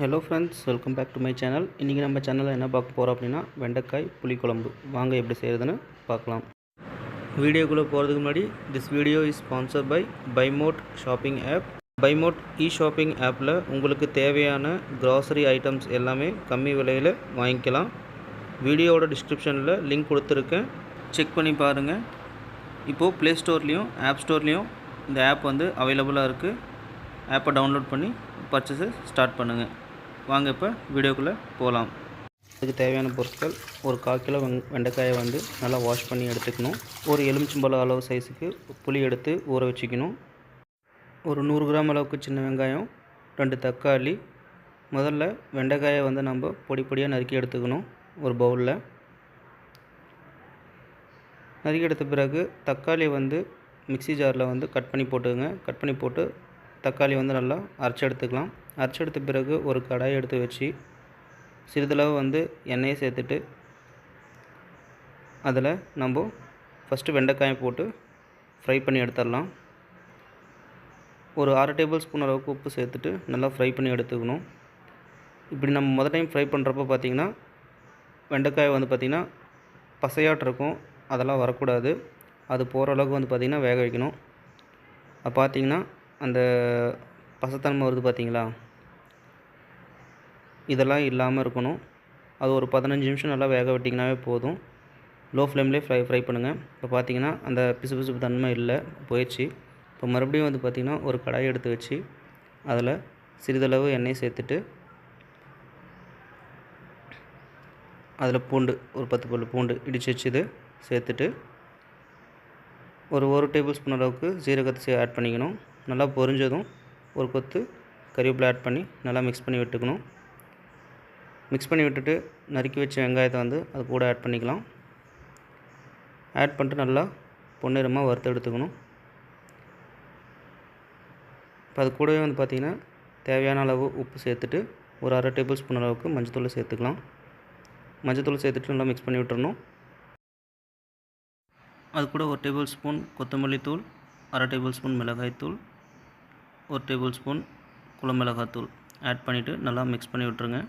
Hello friends welcome back to my channel இன்றைக்கி நம்ம சேனலில் என்ன பார்க்க போகிறோம் அப்படின்னா வெண்டைக்காய் புளிக்குழம்பு. வாங்க எப்படி செய்கிறதுன்னு பார்க்கலாம். வீடியோக்குள்ளே போகிறதுக்கு முன்னாடி this video is sponsor by பைமோட் shopping app பைமோட் e shopping ஆப்பில் உங்களுக்கு தேவையான கிராசரி ஐட்டம்ஸ் எல்லாமே கம்மி விலையில் வாங்கிக்கலாம். வீடியோவோட டிஸ்கிரிப்ஷனில் லிங்க் கொடுத்துருக்கேன். செக் பண்ணி பாருங்கள் இப்போது ப்ளே ஸ்டோர்லேயும் ஆப் ஸ்டோர்லேயும் இந்த ஆப் வந்து அவைலபிளாக இருக்குது ஆப்பை டவுன்லோட் பண்ணி பர்ச்சேஸை ஸ்டார்ட் பண்ணுங்கள் வாங்க இப்போ வீடியோக்குள்ளே போகலாம். அதுக்கு தேவையான பொருட்கள் ஒரு கால் கிலோ வெங் வெண்டைக்காயை வந்து நல்லா வாஷ் பண்ணி எடுத்துக்கணும். ஒரு எலுமிச்சம்பழம் அளவு சைஸுக்கு புளி எடுத்து ஊற வச்சுக்கணும். ஒரு நூறு கிராம் அளவுக்கு சின்ன வெங்காயம் ரெண்டு தக்காளி. முதல்ல வெண்டைக்காயை வந்து நம்ம பொடி பொடியாக நறுக்கி எடுத்துக்கணும் ஒரு பவுலில் நறுக்கி எடுத்த பிறகு தக்காளி வந்து மிக்ஸி ஜாரில் வந்து கட் பண்ணி போட்டுக்கோங்க. கட் பண்ணி போட்டு தக்காளி வந்து நல்லா அரைச்சி எடுத்துக்கலாம். அரைச்செடுத்த பிறகு ஒரு கடாயை எடுத்து வச்சு சிறிதளவு வந்து எண்ணெயை சேர்த்துட்டு அதில் நம்ம ஃபஸ்ட்டு வெண்டைக்காயை போட்டு ஃப்ரை பண்ணி எடுத்துடலாம். ஒரு அரை டேபிள் ஸ்பூன் அளவுக்கு உப்பு சேர்த்துட்டு நல்லா ஃப்ரை பண்ணி எடுத்துக்கணும். இப்படி நம்ம முதல் டைம் ஃப்ரை பண்ணுறப்ப பார்த்திங்கன்னா வெண்டைக்காய் வந்து பார்த்திங்கன்னா பசையாட்டு இருக்கும் அதெல்லாம் வரக்கூடாது. அது போகிற அளவுக்கு வந்து பார்த்திங்கன்னா வேக வைக்கணும். அது பார்த்திங்கன்னா அந்த பசத்தன்மை வருது பார்த்திங்களா? இதெல்லாம் இல்லாமல் இருக்கணும். அது ஒரு பதினஞ்சு நிமிஷம் நல்லா வேக விட்டிங்கனாவே போதும். லோ ஃப்ளேம்லேயே ஃப்ரை ஃப்ரை பண்ணுங்கள் இப்போ பார்த்தீங்கன்னா அந்த பிசு பிசுப்பு தன்மை இல்லை. போயிடுச்சு. இப்போ மறுபடியும் வந்து பார்த்திங்கன்னா ஒரு கடாய் எடுத்து வச்சு அதில் சிறிதளவு எண்ணெய் சேர்த்துட்டு அதில் பூண்டு ஒரு பத்து பல் பூண்டு இடித்து வச்சுது சேர்த்துட்டு ஒரு ஒரு டேபிள் ஸ்பூன் அளவுக்கு ஜீரகத்தை ஆட் பண்ணிக்கணும். நல்லா பொரிஞ்சதும் ஒரு கொத்து கறிவேப்பிலை ஆட் பண்ணி நல்லா மிக்ஸ் பண்ணி விட்டுக்கணும். மிக்ஸ் பண்ணி விட்டுட்டு நறுக்கி வச்ச வெங்காயத்தை வந்து அது கூட ஆட் பண்ணிக்கலாம். ஆட் பண்ணிட்டு நல்லா பொன்னிறமாக வறுத்து எடுத்துக்கணும். இப்போ அது கூடவே வந்து பார்த்திங்கன்னா தேவையான அளவு உப்பு சேர்த்துட்டு ஒரு அரை டேபிள் ஸ்பூன் அளவுக்கு மஞ்சத்தூள் சேர்த்துக்கலாம். மஞ்சத்தூள் சேர்த்துட்டு நல்லா மிக்ஸ் பண்ணி விட்டுறணும். அது கூட ஒரு டேபிள் ஸ்பூன் கொத்தமல்லி தூள் அரை டேபிள் ஸ்பூன் மிளகாய்த்தூள் ஒரு டேபிள் ஸ்பூன் குளமிளகாத்தூள் ஆட் பண்ணிவிட்டு நல்லா மிக்ஸ் பண்ணி விட்டுருங்க.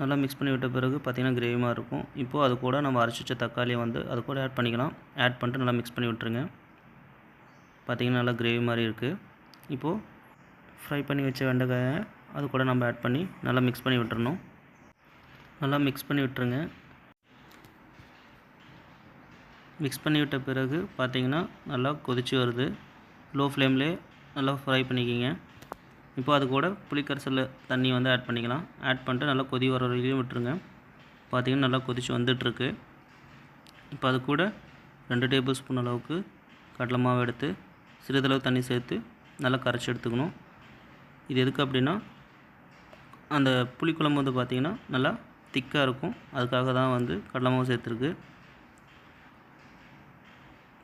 நல்லா மிக்ஸ் பண்ணி விட்ட பிறகு பார்த்திங்கன்னா கிரேவிமாக இருக்கும். இப்போது அது கூட நம்ம அரைச்சி வச்ச தக்காளியை வந்து அது கூட ஆட் பண்ணிக்கலாம். ஆட் பண்ணிட்டு நல்லா மிக்ஸ் பண்ணி விட்டுருங்க. பார்த்திங்கன்னா நல்லா கிரேவி மாதிரி இருக்குது இப்போது ஃப்ரை பண்ணி வச்ச வெண்டைக்காயை அது கூட நம்ம ஆட் பண்ணி நல்லா மிக்ஸ் பண்ணி விட்டுறணும். நல்லா மிக்ஸ் பண்ணி விட்டுருங்க. மிக்ஸ் பண்ணி விட்ட பிறகு பார்த்திங்கன்னா நல்லா கொதிச்சு வருது. லோ ஃப்ளேம்லேயே நல்லா ஃப்ரை பண்ணிக்கிங்க. இப்போ அது கூட புளிக்கரைசல் தண்ணி வந்து ஆட் பண்ணிக்கலாம். ஆட் பண்ணிட்டு நல்லா கொதி வர வரையிலையும் விட்டுருங்க. பார்த்திங்கன்னா நல்லா கொதிச்சு வந்துட்டுருக்கு. இப்போ அது கூட ரெண்டு டேபிள் ஸ்பூன் அளவுக்கு கடலை மாவு எடுத்து சிறிதளவு தண்ணி சேர்த்து நல்லா கரைச்சி எடுத்துக்கணும். இது எதுக்கு அப்படின்னா அந்த புளிக்குழம்பு வந்து பார்த்திங்கன்னா நல்லா திக்காக இருக்கும். அதுக்காக தான் வந்து கடலை மாவு சேர்த்துருக்கு.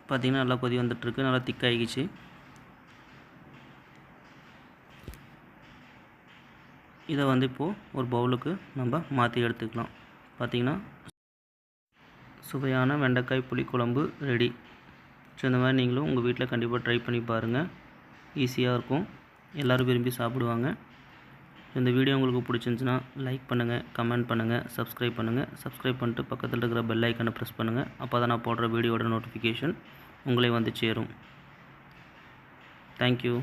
பார்த்திங்கன்னா நல்லா கொதி வந்துட்டுருக்கு. நல்லா திக்காகிடுச்சு இதை வந்து இப்போது ஒரு பவுலுக்கு நம்ம மாற்றி எடுத்துக்கலாம். பார்த்திங்கன்னா சுவையான வெண்டைக்காய் புளிக்குழம்பு ரெடி. ஸோ இந்த மாதிரி நீங்களும் உங்கள் வீட்டில் கண்டிப்பாக ட்ரை பண்ணி பாருங்கள் ஈஸியாக இருக்கும். எல்லோரும் விரும்பி சாப்பிடுவாங்க. இந்த வீடியோ உங்களுக்கு பிடிச்சிருந்துச்சுன்னா லைக் பண்ணுங்கள் கமெண்ட் பண்ணுங்கள் சப்ஸ்கிரைப் பண்ணுங்கள் சப்ஸ்கிரைப் பண்ணிட்டு பக்கத்தில் இருக்கிற பெல் ஐக்கனை ப்ரெஸ் பண்ணுங்கள் அப்போ தான் நான் போடுற வீடியோட நோட்டிஃபிகேஷன் உங்களை வந்து சேரும். தேங்க்யூ